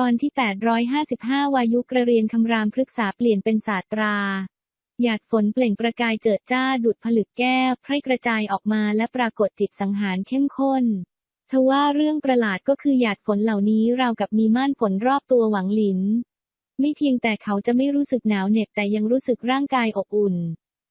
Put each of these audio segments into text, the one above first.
ตอนที่ 855 วายุกระเรียนคำรามพฤกษาเปลี่ยนเป็นศาสตรา หยาดฝนเปล่งประกายเจิดจ้าดุดผลึกแก้วไพร่กระจายออกมาและปรากฏจิตสังหารเข้มข้นทว่าเรื่องประหลาดก็คือหยาดฝนเหล่านี้ราวกับมีม่านฝนรอบตัวหวังหลิน ไม่เพียงแต่เขาจะไม่รู้สึกหนาวเหน็บแต่ยังรู้สึกร่างกายอบอุ่น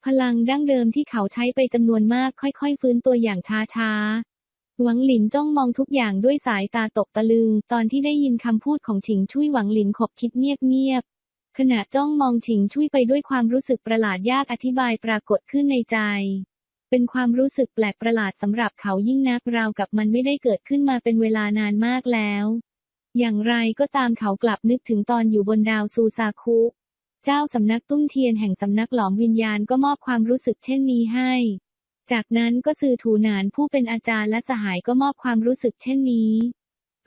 พลังดั้งเดิมที่เขาใช้ไปจำนวนมากค่อยๆ ฟื้นตัวอย่างช้าๆ หวังหลินจ้องมองทุกอย่างด้วยสายตาตกตะลึง ตอนที่ได้ยินคำพูดของฉิงชุยหวังหลินขบคิดเงียบๆขณะจ้องมองฉิงชุยไปด้วยความรู้สึกประหลาดยากอธิบายปรากฏขึ้นในใจ เป็นความรู้สึกแปลกประหลาดสำหรับเขายิ่งนักราวกับมันไม่ได้เกิดขึ้นมาเป็นเวลานานมากแล้ว อย่างไรก็ตามเขากลับนึกถึงตอนอยู่บนดาวซูซาคุ เจ้าสำนักตุ้มเทียนแห่งสำนักหลอมวิญญาณก็มอบความรู้สึกเช่นนี้ให้ จากนั้นก็สื่อถูหนานผู้เป็นอาจารย์และสหายก็มอบความรู้สึกเช่นนี้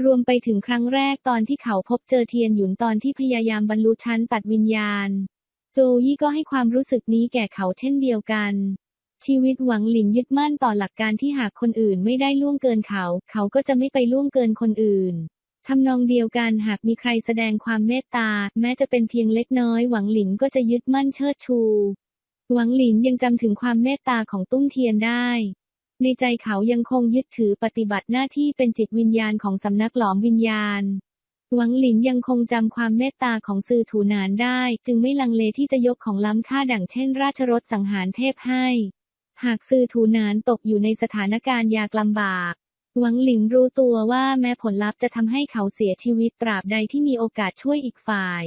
รวมไปถึงครั้งแรกตอนที่เขาพบเจอเทียนหยุนตอนที่พยายามบรรลุชั้นตัดวิญญาณ โจยี่ก็ให้ความรู้สึกนี้แก่เขาเช่นเดียวกัน ชีวิตหวังหลินยึดมั่นต่อหลักการที่หากคนอื่นไม่ได้ล่วงเกินเขา เขาก็จะไม่ไปล่วงเกินคนอื่นทำนองเดียวกันหากมีใครแสดงความเมตตา แม้จะเป็นเพียงเล็กน้อยหวังหลินก็จะยึดมั่นเชิดชู หวังหลินยังจำถึงความเมตตาของตุ้มเทียนได้ ในใจเขายังคงยึดถือปฏิบัติหน้าที่เป็นจิตวิญญาณของสำนักหลอมวิญญาณ หวังหลินยังคงจำความเมตตาของซือถูนานได้ จึงไม่ลังเลที่จะยกของล้ำค่าดั่งเช่น ราชรถสังหารเทพให้ หากซือถูนานตกอยู่ในสถานการณ์ยากลำบากหวังหลินรู้ตัวว่าแม้ผลลัพธ์จะทำให้เขาเสียชีวิตตราบใดที่มีโอกาสช่วยอีกฝ่าย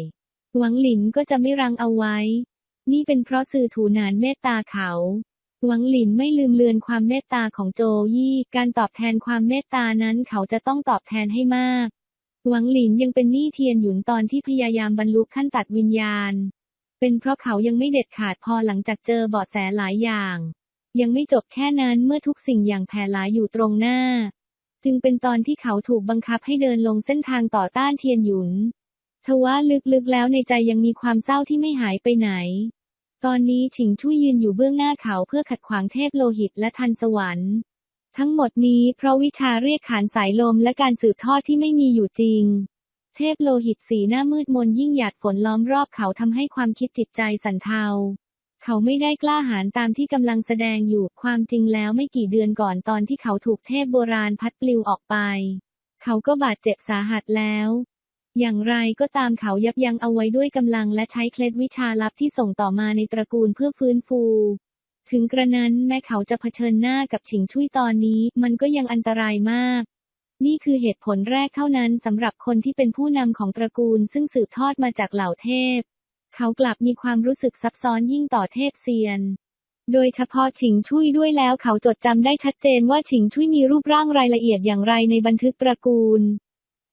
หวังหลินก็จะไม่รังเอาไว้ นี่เป็นเพราะสื่อถูนานเมตตาเขาหวังหลินไม่ลืมเลือนความเมตตาของโจยี่ การตอบแทนความเมตตานั้นเขาจะต้องตอบแทนให้มาก หวังหลินยังเป็นหนี้เทียนหยุนตอนที่พยายามบรรลุขั้นตัดวิญญาณ เป็นเพราะเขายังไม่เด็ดขาดพอหลังจากเจอเบาะแสหลายอย่าง ยังไม่จบแค่นั้นเมื่อทุกสิ่งอย่างแผ่หลายอยู่ตรงหน้า จึงเป็นตอนที่เขาถูกบังคับให้เดินลงเส้นทางต่อต้านเทียนหยุนทว่าลึกๆแล้วในใจยังมีความเศร้าที่ไม่หายไปไหน ตอนนี้ฉิงชุยยืนอยู่เบื้องหน้าเขาเพื่อขัดขวางเทพโลหิตและทันสวรรค์ ทั้งหมดนี้เพราะวิชาเรียกขานสายลมและการสืบทอดที่ไม่มีอยู่จริง เทพโลหิตสีหน้ามืดมนยิ่งหยาดฝนล้อมรอบเขาทำให้ความคิดจิตใจสั่นเทา เขาไม่ได้กล้าหาญตามที่กำลังแสดงอยู่ความจริงแล้วไม่กี่เดือนก่อนตอนที่เขาถูกเทพโบราณพัดปลิวออกไป เขาก็บาดเจ็บสาหัสแล้ว อย่างไรก็ตามเขายับยั้งเอาไว้ด้วยกำลังและใช้เคล็ดวิชาลับที่ส่งต่อมาในตระกูลเพื่อฟื้นฟู ถึงกระนั้นแม้เขาจะเผชิญหน้ากับฉิงชุยตอนนี้ มันก็ยังอันตรายมาก นี่คือเหตุผลแรกเท่านั้นสำหรับคนที่เป็นผู้นำของตระกูลซึ่งสืบทอดมาจากเหล่าเทพ เขากลับมีความรู้สึกซับซ้อนยิ่งต่อเทพเซียนโดยเฉพาะฉิงชุยด้วยแล้วเขาจดจำได้ชัดเจนว่าฉิงชุยมีรูปร่างรายละเอียดอย่างไรในบันทึกตระกูล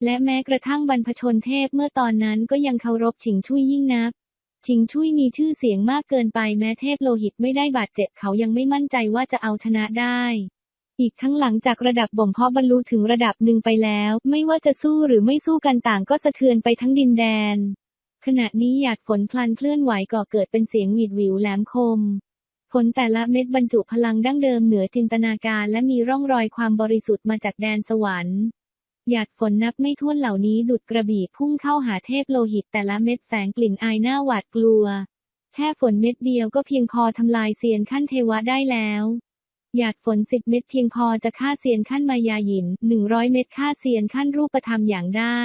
และแม้กระทั่งบรรพชนเทพเมื่อตอนนั้นก็ยังเคารพฉิงชุยยิ่งนัก ฉิงชุยมีชื่อเสียงมากเกินไปแม้เทพโลหิตไม่ได้บาดเจ็บเขายังไม่มั่นใจว่าจะเอาชนะได้อีกทั้งหลังจากระดับบ่มเพาะบรรลุถึงระดับหนึ่งไปแล้ว ไม่ว่าจะสู้หรือไม่สู้กันต่างก็สะเทือนไปทั้งดินแดน ขณะนี้หยาดฝนพลันเคลื่อนไหวก่อเกิดเป็นเสียงหวีดหวิวแหลมคม ฝนแต่ละเม็ดบรรจุพลังดั้งเดิมเหนือจินตนาการและมีร่องรอยความบริสุทธิ์มาจากแดนสวรรค์ หยาดฝนนับไม่ถ้วนเหล่านี้ดุดกระบี่พุ่งเข้าหาเทพโลหิตแต่ละเม็ดแฝงกลิ่นอายหน้าหวาดกลัว แค่ฝนเม็ดเดียวก็เพียงพอทำลายเซียนขั้นเทวะได้แล้วหยาดฝนสิบเม็ดเพียงพอจะฆ่าเซียนขั้นมายาหยินหนึ่งร้อยเม็ดฆ่าเซียนขั้นรูปธรรมอย่างได้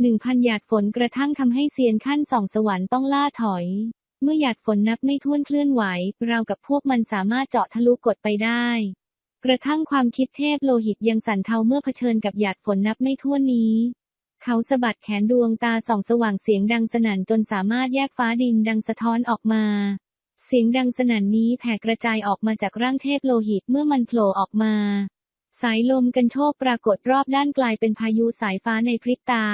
หนึ่งพันหยาดฝนกระทั่งทำให้เซียนขั้นสองสวรรค์ต้องล่าถอย เมื่อหยาดฝนนับไม่ถ้วนเคลื่อนไหว เรากับพวกมันสามารถเจาะทะลุกดไปได้ กระทั่งความคิดเทพโลหิตยังสั่นเทาเมื่อเผชิญกับหยาดฝนนับไม่ถ้วนนี้ เขาสะบัดแขนดวงตาส่องสว่างเสียงดังสนั่นจนสามารถแยกฟ้าดินดังสะท้อนออกมา เสียงดังสนั่นนี้แผ่กระจายออกมาจากร่างเทพโลหิตเมื่อมันโผล่ออกมา สายลมกันโชคปรากฏรอบด้านกลายเป็นพายุสายฟ้าในพริบตา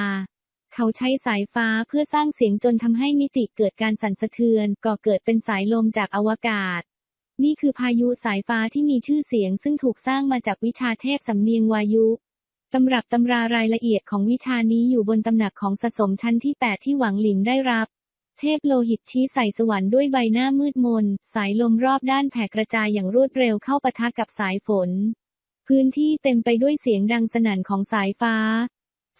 เขาใช้สายฟ้าเพื่อสร้างเสียงจนทำให้มิติเกิดการสั่นสะเทือนก่อเกิดเป็นสายลมจากอวกาศ นี่คือพายุสายฟ้าที่มีชื่อเสียงซึ่งถูกสร้างมาจากวิชาเทพสำเนียงวายุตำรับตำรารายละเอียดของวิชานี้อยู่บนตำหนักของสะสมชั้นที่ 8 ที่หวังหลินได้รับ เทพโลหิตชี้ใส่สวรรค์ด้วยใบหน้ามืดมน สายลมรอบด้านแผ่กระจายอย่างรวดเร็วเข้าปะทะกับสายฝน พื้นที่เต็มไปด้วยเสียงดังสนั่นของสายฟ้า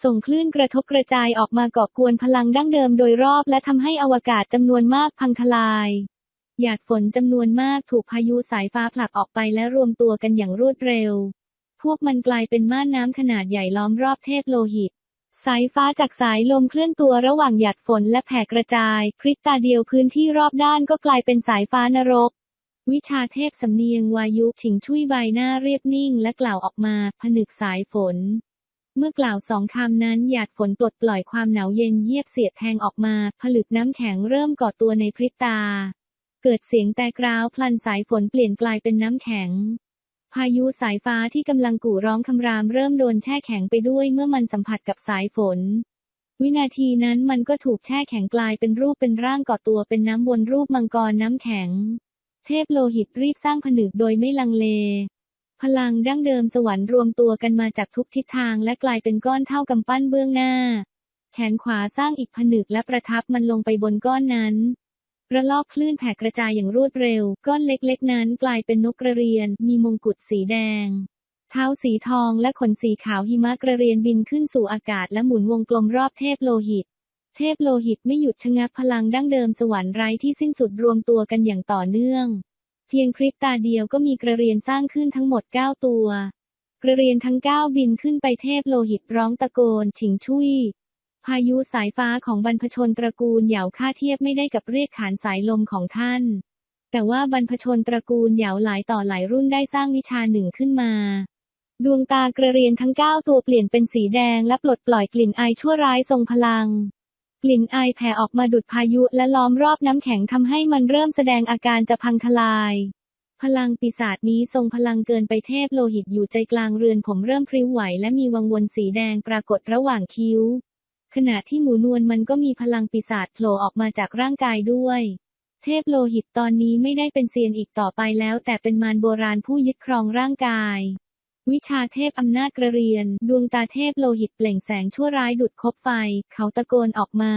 ส่งคลื่นกระทบกระจายออกมาก่อกวนพลังดั้งเดิมโดยรอบและทำให้อวกาศจำนวนมากพังทลาย หยาดฝนจำนวนมากถูกพายุสายฟ้าผลักออกไปและรวมตัวกันอย่างรวดเร็ว พวกมันกลายเป็นม่านน้ำขนาดใหญ่ล้อมรอบเทพโลหิต สายฟ้าจากสายลมเคลื่อนตัวระหว่างหยาดฝนและแผ่กระจาย พริบตาเดียวพื้นที่รอบด้านก็กลายเป็นสายฟ้านรก วิชาเทพสำเนียงวายุฉิงช่วยใบหน้าเรียบนิ่งและกล่าวออกมาผนึกสายฝนเมื่อกล่าวสองคำนั้นหยาดฝนปลดปล่อยความหนาวเย็นเยียบเสียดแทงออกมา ผลึกน้ำแข็งเริ่มก่อตัวในพริบตา เกิดเสียงแต่กราวพลันสายฝนเปลี่ยนกลายเป็นน้ำแข็ง พายุสายฟ้าที่กำลังกู่ร้องคำรามเริ่มโดนแช่แข็งไปด้วยเมื่อมันสัมผัสกับสายฝน วินาทีนั้นมันก็ถูกแช่แข็งกลายเป็นรูปเป็นร่างก่อตัวเป็นน้ำวนรูปมังกรน้ำแข็ง เทพโลหิตรีบสร้างผนึกโดยไม่ลังเลพลังดั้งเดิมสวรรค์รวมตัวกันมาจากทุกทิศทางและกลายเป็นก้อนเท่ากำปั้นเบื้องหน้า แขนขวาสร้างอีกผนึกและประทับมันลงไปบนก้อนนั้น ระลอกคลื่นแผ่กระจายอย่างรวดเร็ว ก้อนเล็กๆ นั้นกลายเป็นนกกระเรียน มีมงกุฎสีแดง เท้าสีทองและขนสีขาวหิมะกระเรียนบินขึ้นสู่อากาศและหมุนวงกลมรอบเทพโลหิต เทพโลหิตไม่หยุดชะงักพลังดั้งเดิมสวรรค์ไร้ที่สิ้นสุดรวมตัวกันอย่างต่อเนื่อง เพียงพริบตาเดียวก็มีกระเรียนสร้างขึ้นทั้งหมด 9 ตัว กระเรียนทั้ง 9 บินขึ้นไปเทพโลหิตร้องตะโกน ฉิงชุย พายุสายฟ้าของบรรพชนตระกูลเหยาค่าเทียบไม่ได้กับเรียกขานสายลมของท่าน แต่ว่าบรรพชนตระกูลเหยาหลายต่อหลายรุ่นได้สร้างวิชาหนึ่งขึ้นมาดวงตากระเรียนทั้ง9ตัวเปลี่ยนเป็นสีแดงและปลดปล่อยกลิ่นไอชั่วร้ายทรงพลัง กลิ่นไอแผ่ออกมาดุดพายุและล้อมรอบน้ำแข็งทำให้มันเริ่มแสดงอาการจะพังทลาย พลังปีศาจนี้ทรงพลังเกินไปเทพโลหิตอยู่ใจกลางเรือนผมเริ่มพริ้วไหวและมีวังวนสีแดงปรากฏระหว่างคิ้ว ขณะที่หมูนวลมันก็มีพลังปีศาจโผล่ออกมาจากร่างกายด้วย เทพโลหิตตอนนี้ไม่ได้เป็นเซียนอีกต่อไปแล้ว แต่เป็นมารโบราณผู้ยึดครองร่างกาย วิชาเทพอำนาจกระเรียน ดวงตาเทพโลหิตเปล่งแสงชั่วร้ายดุดคบไฟ เขาตะโกนออกมา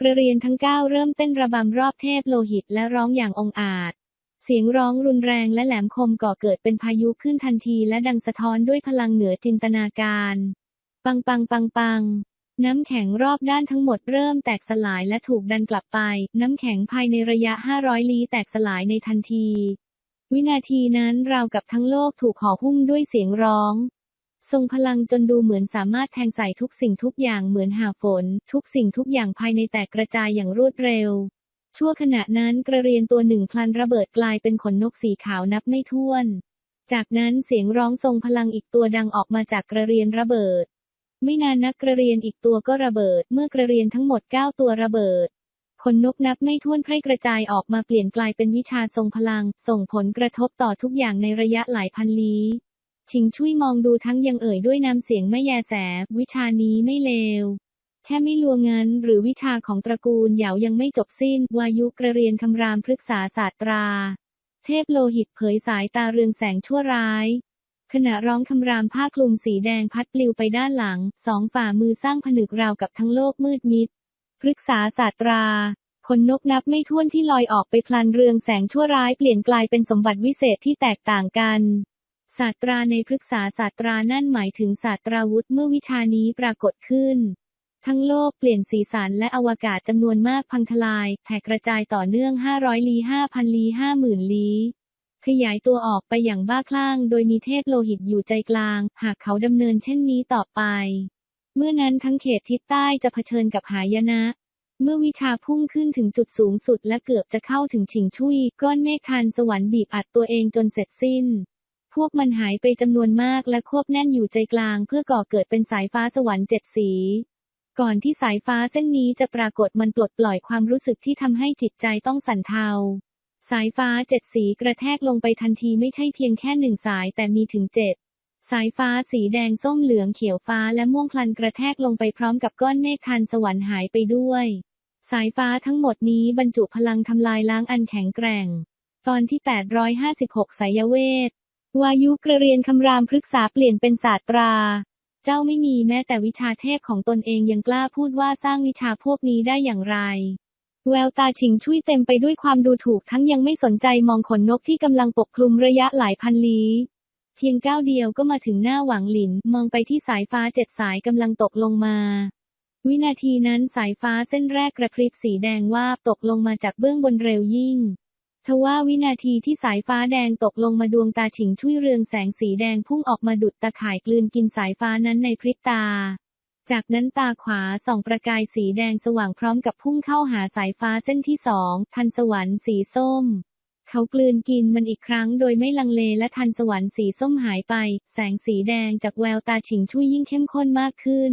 กระเรียนทั้งเก้าเริ่มเต้นระบำรอบเทพโลหิตและร้องอย่างองอาจเสียงร้องรุนแรงและแหลมคมก่อเกิดเป็นพายุขึ้นทันทีและดังสะท้อนด้วยพลังเหนือจินตนาการ ปังปังปังปัง น้ำแข็งรอบด้านทั้งหมดเริ่มแตกสลายและถูกดันกลับไป น้ำแข็งภายในระยะ 500 ลี้แตกสลายในทันที วินาทีนั้นราวกับทั้งโลกถูกห่อหุ้มด้วยเสียงร้อง ทรงพลังจนดูเหมือนสามารถแทงใส่ทุกสิ่งทุกอย่างเหมือนหาฝน ทุกสิ่งทุกอย่างภายในแตกกระจายอย่างรวดเร็ว ชั่วขณะนั้นกระเรียนตัวหนึ่งพลันระเบิดกลายเป็นขนนกสีขาวนับไม่ถ้วน จากนั้นเสียงร้องทรงพลังอีกตัวดังออกมาจากกระเรียนระเบิด ไม่นานนักกระเรียนอีกตัวก็ระเบิด เมื่อกระเรียนทั้งหมด 9 ตัวระเบิดขนนกนับไม่ถ้วนไพร่กระจายออกมาเปลี่ยนกลายเป็นวิชาทรงพลัง ส่งผลกระทบต่อทุกอย่างในระยะหลายพันลี้ชิงช่วยมองดูทั้งยังเอ่ยด้วยน้ำเสียงไม่แยแส วิชานี้ไม่เลวแค่ไม่ลวงเงินหรือวิชาของตระกูลเหยายังไม่จบสิ้น วายุกระเรียนคำรามพฤกษาศาสตรา เทพโลหิตเผยสายตาเรืองแสงชั่วร้าย ขณะร้องคำรามผ้าคลุมสีแดงพัดปลิวไปด้านหลัง สองฝ่ามือสร้างผนึกราวกับทั้งโลกมืดมิดพฤกษาศาสตรา ขนนกนับไม่ถ้วนที่ลอยออกไปพลันเรืองแสงชั่วร้ายเปลี่ยนกลายเป็นสมบัติวิเศษที่แตกต่างกันศาสตราในพฤกษาศาสตรานั่นหมายถึงศาสตราวุธเมื่อวิชานี้ปรากฏขึ้น ทั้งโลกเปลี่ยนสีสันและอวกาศจำนวนมากพังทลายแผ่กระจายต่อเนื่อง 500 ลี้ 5,000 ลี้ 50,000 ลี้ ขยายตัวออกไปอย่างบ้าคลั่ง โดยมีเทพโลหิตอยู่ใจกลาง หากเขาดำเนินเช่นนี้ต่อไป เมื่อนั้นทั้งเขตทิศใต้จะเผชิญกับหายนะ เมื่อวิชาพุ่งขึ้นถึงจุดสูงสุดและเกือบจะเข้าถึงฉิงชุย ก้อนเมฆทานสวรรค์บีบอัดตัวเองจนเสร็จสิ้น พวกมันหายไปจำนวนมากและควบแน่นอยู่ใจกลาง เพื่อก่อเกิดเป็นสายฟ้าสวรรค์เจ็ดสีก่อนที่สายฟ้าเส้นนี้จะปรากฏมันปลดปล่อยความรู้สึกที่ทำให้จิตใจต้องสั่นเทา สายฟ้าเจ็ดสีกระแทกลงไปทันทีไม่ใช่เพียงแค่หนึ่งสายแต่มีถึงเจ็ดสายฟ้าสีแดงส้มเหลืองเขียวฟ้าและม่วงพลันกระแทกลงไปพร้อมกับก้อนเมฆทานสวรรค์หายไปด้วย สายฟ้าทั้งหมดนี้บรรจุพลังทำลายล้างอันแข็งแกร่ง ตอนที่ 856 สายเวท วายุกระเรียนคำรามพฤกษาเปลี่ยนเป็นศาสตรา เจ้าไม่มีแม้แต่วิชาเทพของตนเองยังกล้าพูดว่าสร้างวิชาพวกนี้ได้อย่างไร แววตาชิงชุยเต็มไปด้วยความดูถูกทั้งยังไม่สนใจมองขนนกที่กำลังปกคลุมระยะหลายพันลี้ เพียงก้าวเดียวก็มาถึงหน้าหวังหลิน มองไปที่สายฟ้าเจ็ดสายกำลังตกลงมา วินาทีนั้นสายฟ้าเส้นแรกกระพริบสีแดงวาบตกลงมาจากเบื้องบนเร็วยิ่งทว่าวินาทีที่สายฟ้าแดงตกลงมาดวงตาฉิงช่วยเรืองแสงสีแดงพุ่งออกมาดุดตะข่ายกลืนกินสายฟ้านั้นในพริบตา จากนั้นตาขวาส่องประกายสีแดงสว่างพร้อมกับพุ่งเข้าหาสายฟ้าเส้นที่สองทันสวรรค์สีส้ม เขากลืนกินมันอีกครั้งโดยไม่ลังเลและทันสวรรค์สีส้มหายไป แสงสีแดงจากแววตาฉิงช่วยยิ่งเข้มข้นมากขึ้น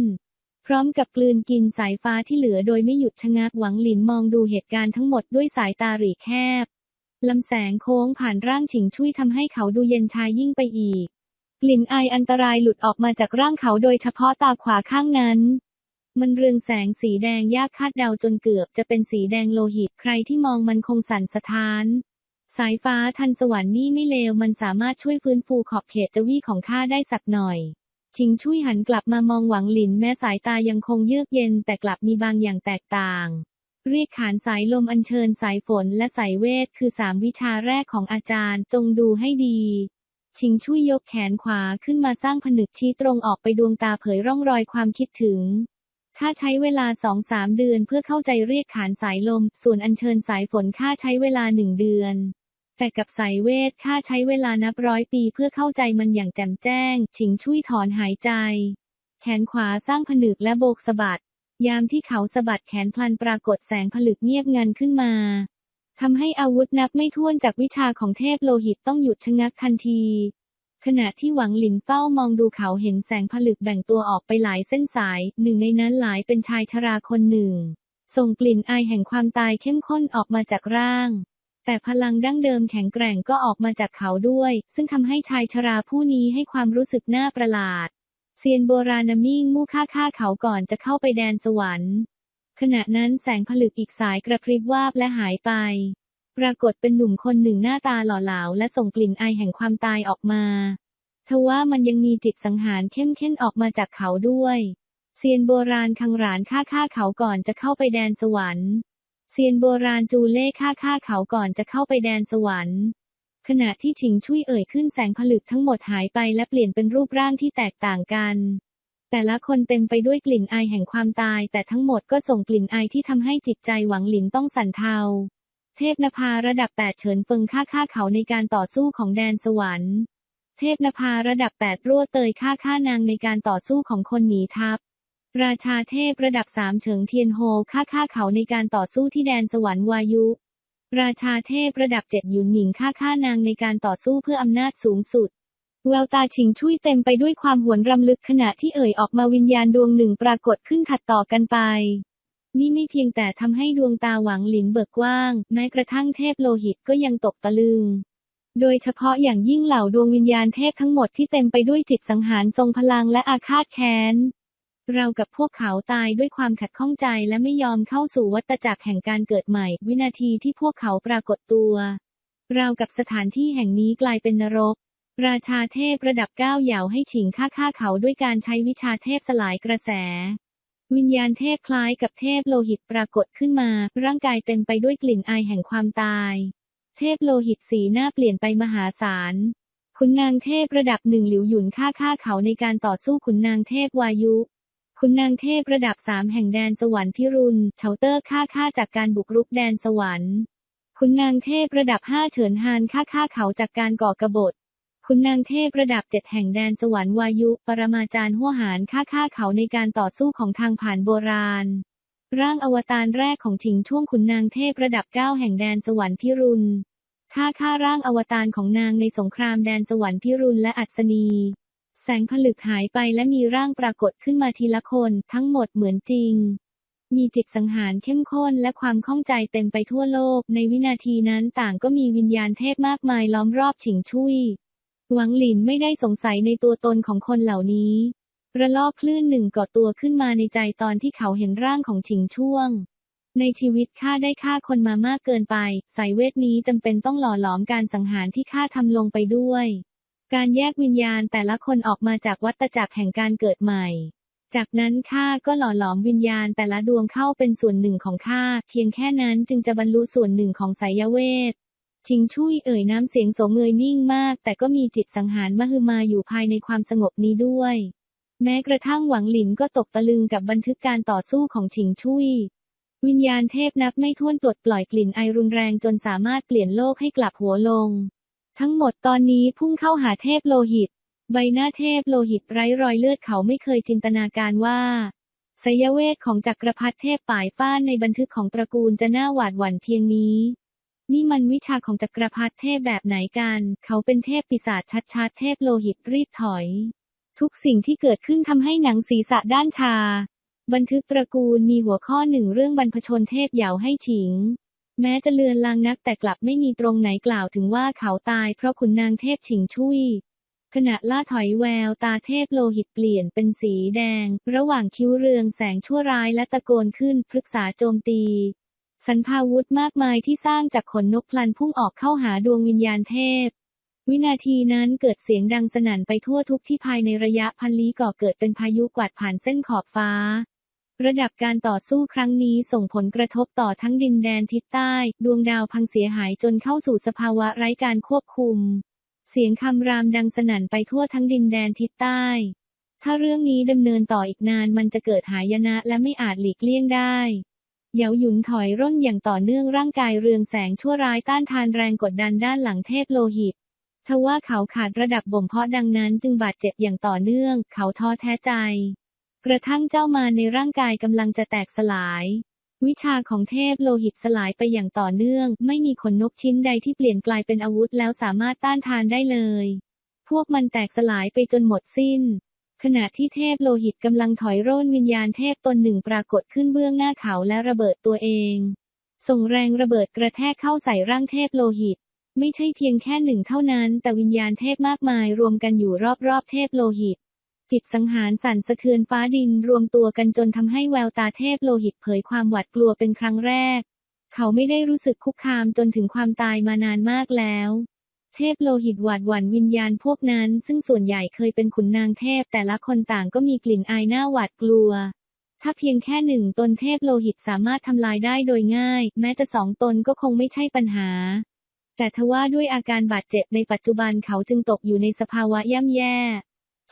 พร้อมกับกลืนกินสายฟ้าที่เหลือโดยไม่หยุดชะงักหวังหลินมองดูเหตุการณ์ทั้งหมดด้วยสายตาหรีแคบลำแสงโค้งผ่านร่างฉิงช่วยทำให้เขาดูเย็นชายิ่งไปอีกก ลิ่นไออันตรายหลุดออกมาจากร่างเขาโดยเฉพาะตาขวาข้างนั้น มันเรืองแสงสีแดงยากคาดเดาจนเกือบจะเป็นสีแดงโลหิตใครที่มองมันคงสั่นสะท้าน สายฟ้าทันสวรรค์นี่ไม่เลวมันสามารถช่วยฟื้นฟูขอบเขตจวีของข้าได้สักหน่อยชิงช่วยหันกลับมามองหวังหลินแม้สายตายังคงเยือกเย็นแต่กลับมีบางอย่างแตกต่าง เรียกขานสายลมอัญเชิญสายฝนและสายเวทคือสามวิชาแรกของอาจารย์จงดูให้ดี ชิงช่วยยกแขนขวาขึ้นมาสร้างผนึกชี้ตรงออกไปดวงตาเผยร่องรอยความคิดถึง ถ้าใช้เวลาสองสามเดือนเพื่อเข้าใจเรียกขานสายลม ส่วนอัญเชิญสายฝนค่าใช้เวลาหนึ่งเดือน แต่กับสายเวทค่าใช้เวลานับร้อยปีเพื่อเข้าใจมันอย่างแจ่มแจ้ง ชิงช่วยถอนหายใจ แขนขวาสร้างผนึกและโบกสะบัด ยามที่เขาสะบัดแขนพลันปรากฏแสงผลึกเงียบงันขึ้นมา ทำให้อาวุธนับไม่ถ้วนจากวิชาของเทพโลหิตต้องหยุดชะงักทันที ขณะที่หวังหลินเฝ้ามองดูเขาเห็นแสงผลึกแบ่งตัวออกไปหลายเส้นสาย หนึ่งในนั้นหลายเป็นชายชราคนหนึ่ง ส่งกลิ่นอายแห่งความตายเข้มข้นออกมาจากร่าง แต่พลังดั้งเดิมแข็งแกร่งก็ออกมาจากเขาด้วย ซึ่งทำให้ชายชราผู้นี้ให้ความรู้สึกน่าประหลาดเซียนโบราณมิ่งมู่ค่าฆ่าเขาก่อนจะเข้าไปแดนสวรรค์ ขณะนั้นแสงผลึกอีกสายกระพริบวาบและหายไป ปรากฏเป็นหนุ่มคนหนึ่งหน้าตาหล่อเหลาและส่งกลิ่นอายแห่งความตายออกมาทว่ามันยังมีจิตสังหารเข้มเข้นออกมาจากเขาด้วยเซียนโบราณคังหรานฆ่าฆ่าเขาก่อนจะเข้าไปแดนสวรรค์เซียนโบราณจูเล่ฆ่าฆ่าเขาก่อนจะเข้าไปแดนสวรรค์ ขณะที่ฉิงช่วยเอ่ยขึ้นแสงผลึกทั้งหมดหายไปและเปลี่ยนเป็นรูปร่างที่แตกต่างกัน แต่ละคนเต็มไปด้วยกลิ่นอายแห่งความตาย แต่ทั้งหมดก็ส่งกลิ่นอายที่ทำให้จิตใจหวังหลินต้องสั่นเทา เทพนภาระดับแปดเฉินเฟิงฆ่าฆ่าเขาในการต่อสู้ของแดนสวรรค์ เทพนภาระดับแปดรั่วเตยฆ่าฆ่านางในการต่อสู้ของคนหนีทัพราชาเทพระดับสามเฉิงเทียนโฮฆ่าฆ่าเขาในการต่อสู้ที่แดนสวรรค์วายุ ราชาเทพระดับเจ็ดหยุนหมิงฆ่าฆ่านางในการต่อสู้เพื่ออำนาจสูงสุด แววตาชิงช่ยเต็มไปด้วยความหวนรำลึกขณะที่เอ่ยออกมาวิญญาณดวงหนึ่งปรากฏขึ้นถัดต่อกันไป นี่ไม่เพียงแต่ทำให้ดวงตาหวังหลินเบิกกว้าง แม้กระทั่งเทพโลหิตก็ยังตกตะลึง โดยเฉพาะอย่างยิ่งเหล่าดวงวิญญาณเทพทั้งหมดที่เต็มไปด้วยจิตสังหารทรงพลังและอาฆาตแค้น เรากับพวกเขาตายด้วยความขัดข้องใจและไม่ยอมเข้าสู่วัฏจักรแห่งการเกิดใหม่ วินาทีที่พวกเขาปรากฏตัว เรากับสถานที่แห่งนี้กลายเป็นนรก ราชาเทพระดับเก้าเหยาให้ฉิงฆ่าฆ่าเขาด้วยการใช้วิชาเทพสลายกระแส วิญญาณเทพคล้ายกับเทพโลหิตปรากฏขึ้นมา ร่างกายเต็มไปด้วยกลิ่นอายแห่งความตาย เทพโลหิตสีหน้าเปลี่ยนไปมหาศาลขุนนางเทพระดับหนึ่งหลิวหยุนฆ่าฆ่าเขาในการต่อสู้ขุนนางเทพวายุขุนนางเทพระดับสามแห่งแดนสวรรค์พิรุณเฉาเตอร์ฆ่าฆ่าจากการบุกรุกแดนสวรรค์ขุนนางเทพระดับห้าเฉินฮานฆ่าฆ่าเขาจากการก่อกระบฏ ขุนนางเทพระดับเจ็ดแห่งแดนสวรรค์วายุ ปรมาจารย์หัวหารฆ่าฆ่าเขาในการต่อสู้ของทางผ่านโบราณ ร่างอวตารแรกของชิงช่วงขุนนางเทพระดับเก้าแห่งแดนสวรรค์พิรุณฆ่าฆ่าร่างอวตารของนางในสงครามแดนสวรรค์พิรุณและอัศนี แสงผลึกหายไปและมีร่างปรากฏขึ้นมาทีละคน ทั้งหมดเหมือนจริง มีจิตสังหารเข้มข้นและความข้องใจเต็มไปทั่วโลก ในวินาทีนั้นต่างก็มีวิญญาณเทพมากมายล้อมรอบฉิงชุย หวังหลินไม่ได้สงสัยในตัวตนของคนเหล่านี้ระลอกคลื่นหนึ่งก่อตัวขึ้นมาในใจตอนที่เขาเห็นร่างของฉิงช่วง ในชีวิตข้าได้ฆ่าคนมามากเกินไป สายเวทนี้จำเป็นต้องหล่อหลอมการสังหารที่ข้าทำลงไปด้วย การแยกวิญญาณแต่ละคนออกมาจากวัฏจักรแห่งการเกิดใหม่ จากนั้นข้าก็หล่อหลอมวิญญาณแต่ละดวงเข้าเป็นส่วนหนึ่งของข้าเพียงแค่นั้นจึงจะบรรลุส่วนหนึ่งของสายเวท ชิงชุยเอ่ยน้ำเสียงโสงเงยนิ่งมาก แต่ก็มีจิตสังหารมหึมาอยู่ภายในความสงบนี้ด้วย แม้กระทั่งหวังหลินก็ตกตะลึงกับบันทึกการต่อสู้ของชิงชุย วิญญาณเทพนับไม่ถ้วนปลดปล่อยกลิ่นไอรุนแรงจนสามารถเปลี่ยนโลกให้กลับหัวลง ทั้งหมดตอนนี้พุ่งเข้าหาเทพโลหิต ใบหน้าเทพโลหิตไร้รอยเลือดเขาไม่เคยจินตนาการว่าสยเวทของจักรพรรดิเทพป่ายฟ้านในบันทึกของตระกูลจะน่าหวาดหวั่นเพียงนี้ นี่มันวิชาของจักรพรรดิเทพแบบไหนกัน เขาเป็นเทพปีศาจชัดๆ เทพโลหิตรีบถอย ทุกสิ่งที่เกิดขึ้นทำให้หนังศีรษะด้านชา บันทึกตระกูลมีหัวข้อหนึ่งเรื่องบรรพชนเทพเหยาให้ฉิง แม้จะเลือนลางนักแต่กลับไม่มีตรงไหนกล่าวถึงว่าเขาตายเพราะขุนนางเทพฉิงชุยขณะล่าถอยแววตาเทพโลหิตเปลี่ยนเป็นสีแดง ระหว่างคิ้วเรืองแสงชั่วร้ายและตะโกนขึ้นพฤกษาโจมตี สันพาวุธมากมายที่สร้างจากขนนกพลันพุ่งออกเข้าหาดวงวิญญาณเทพ วินาทีนั้นเกิดเสียงดังสนั่นไปทั่วทุกที่ภายในระยะพันลี้ก่อเกิดเป็นพายุกวาดผ่านเส้นขอบฟ้า ระดับการต่อสู้ครั้งนี้ส่งผลกระทบต่อทั้งดินแดนทิศใต้ ดวงดาวพังเสียหายจนเข้าสู่สภาวะไร้การควบคุม เสียงคำรามดังสนั่นไปทั่วทั้งดินแดนทิศใต้ ถ้าเรื่องนี้ดำเนินต่ออีกนานมันจะเกิดหายนะและไม่อาจหลีกเลี่ยงได้ เหยาหยุนถอยร่นอย่างต่อเนื่องร่างกายเรืองแสงชั่วร้ายต้านทานแรงกดดันด้านหลังเทพโลหิตทว่าเขาขาดระดับบ่มเพาะดังนั้นจึงบาดเจ็บอย่างต่อเนื่อง เขาท้อแท้ใจ กระทั่งเจ้ามาในร่างกายกำลังจะแตกสลาย วิชาของเทพโลหิตสลายไปอย่างต่อเนื่อง ไม่มีขนนกชิ้นใดที่เปลี่ยนกลายเป็นอาวุธแล้วสามารถต้านทานได้เลย พวกมันแตกสลายไปจนหมดสิ้น ขณะที่เทพโลหิตกำลังถอยร่นวิญญาณเทพตนหนึ่งปรากฏขึ้นเบื้องหน้าเขาและระเบิดตัวเอง ส่งแรงระเบิดกระแทกเข้าใส่ร่างเทพโลหิต ไม่ใช่เพียงแค่หนึ่งเท่านั้น แต่วิญญาณเทพมากมายรวมกันอยู่รอบๆเทพโลหิต จิตสังหารสั่นสะเทือนฟ้าดินรวมตัวกันจนทำให้แววตาเทพโลหิตเผยความหวาดกลัวเป็นครั้งแรก เขาไม่ได้รู้สึกคุกคามจนถึงความตายมานานมากแล้ว เทพโลหิตหวาดหวั่นวิญญาณพวกนั้น ซึ่งส่วนใหญ่เคยเป็นขุนนางเทพ แต่ละคนต่างก็มีกลิ่นอายหน้าหวาดกลัว ถ้าเพียงแค่หนึ่งตนเทพโลหิตสามารถทำลายได้โดยง่าย แม้จะสองตนก็คงไม่ใช่ปัญหา แต่ทว่าด้วยอาการบาดเจ็บในปัจจุบันเขาจึงตกอยู่ในสภาวะย่ำแย่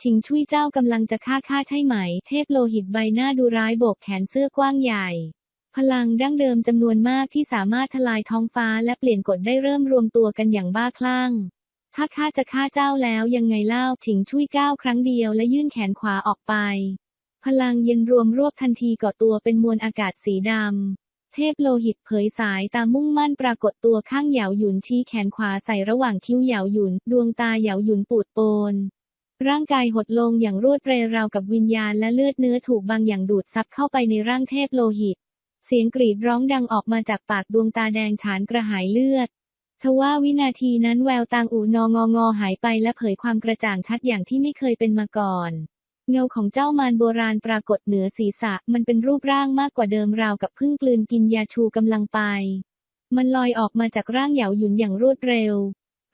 ชิงชุยเจ้ากำลังจะฆ่าข้าใช่ไหม เทพโลหิตใบหน้าดูร้ายโบกแขนเสื้อกว้างใหญ่ พลังดั้งเดิมจำนวนมากที่สามารถทลายท้องฟ้าและเปลี่ยนกฎได้เริ่มรวมตัวกันอย่างบ้าคลั่ง ถ้าข้าจะฆ่าเจ้าแล้วยังไงเล่าชิงชุยก้าวครั้งเดียวและยื่นแขนขวาออกไป พลังเย็นรวมรวบทันทีก่อตัวเป็นมวลอากาศสีดำ เทพโลหิตเผยสายตามุ่งมั่นปรากฏตัวข้างเหยาหยุนชี้แขนขวาใส่ระหว่างคิ้วเหยาหยุน ดวงตาเหยาหยุนปูดโปนร่างกายหดลงอย่างรวดเร็วราวกับวิญญาณและเลือดเนื้อถูกบางอย่างดูดซับเข้าไปในร่างเทพโลหิต สียงกรีดร้องดังออกมาจากปากดวงตาแดงฉานกระหายเลือด ทว่าวินาทีนั้นแววตางอูนองงอหายไปและเผยความกระจ่างชัดอย่างที่ไม่เคยเป็นมาก่อน เงาของเจ้ามารโบราณปรากฏเหนือศีรษะ มันเป็นรูปร่างมากกว่าเดิมราวกับพึ่งกลืนกินยาชูกำลังไป มันลอยออกมาจากร่างเหยาหยุนอย่างรวดเร็ว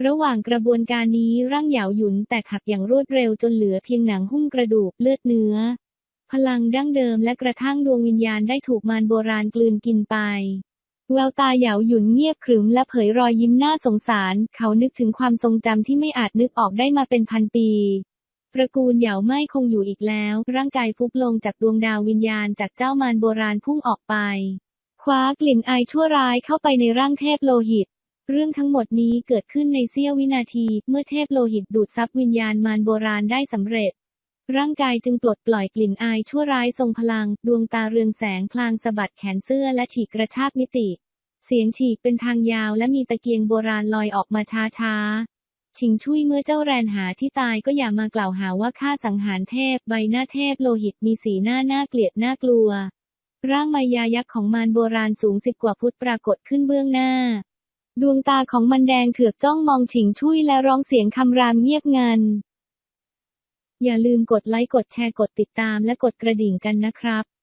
ระหว่างกระบวนการนี้ร่างเหยาหยุนแตกหักอย่างรวดเร็วจนเหลือเพียงหนังหุ้มกระดูกเลือดเนื้อ พลังดั้งเดิมและกระทั่งดวงวิญญาณได้ถูกมารโบราณกลืนกินไป แววตาเหยาหยุนเงียบขรึมและเผยรอยยิ้มน่าสงสาร เขานึกถึงความทรงจำที่ไม่อาจนึกออกได้มาเป็นพันปีตระกูลเหยาไม่คงอยู่อีกแล้ว ร่างกายฟุบลงจากดวงดาววิญญาณจากเจ้ามารโบราณพุ่งออกไป คว้ากลิ่นไอชั่วร้ายเข้าไปในร่างเทพโลหิต เรื่องทั้งหมดนี้เกิดขึ้นในเสี้ยววินาที เมื่อเทพโลหิตดูดซับวิญญาณมารโบราณได้สำเร็จ ร่างกายจึงปลดปล่อยกลิ่นอายชั่วร้ายทรงพลัง ดวงตาเรืองแสงพลางสะบัดแขนเสื้อและฉีกกระชากมิติ เสียงฉีกเป็นทางยาวและมีตะเกียงโบราณลอยออกมาช้าๆชิงชุยเมื่อเจ้าแรนหาที่ตายก็อย่ามากล่าวหาว่าข้าสังหารเทพ ใบหน้าเทพโลหิตมีสีหน้าน่าเกลียดน่ากลัว ร่างมายายักษ์ของมารโบราณสูงสิบกว่าฟุตปรากฏขึ้นเบื้องหน้า ดวงตาของมันแดงเถือกจ้องมองฉิงชุยและร้องเสียงคำรามเงียบงัน อย่าลืมกดไลค์กดแชร์กดติดตามและกดกระดิ่งกันนะครับ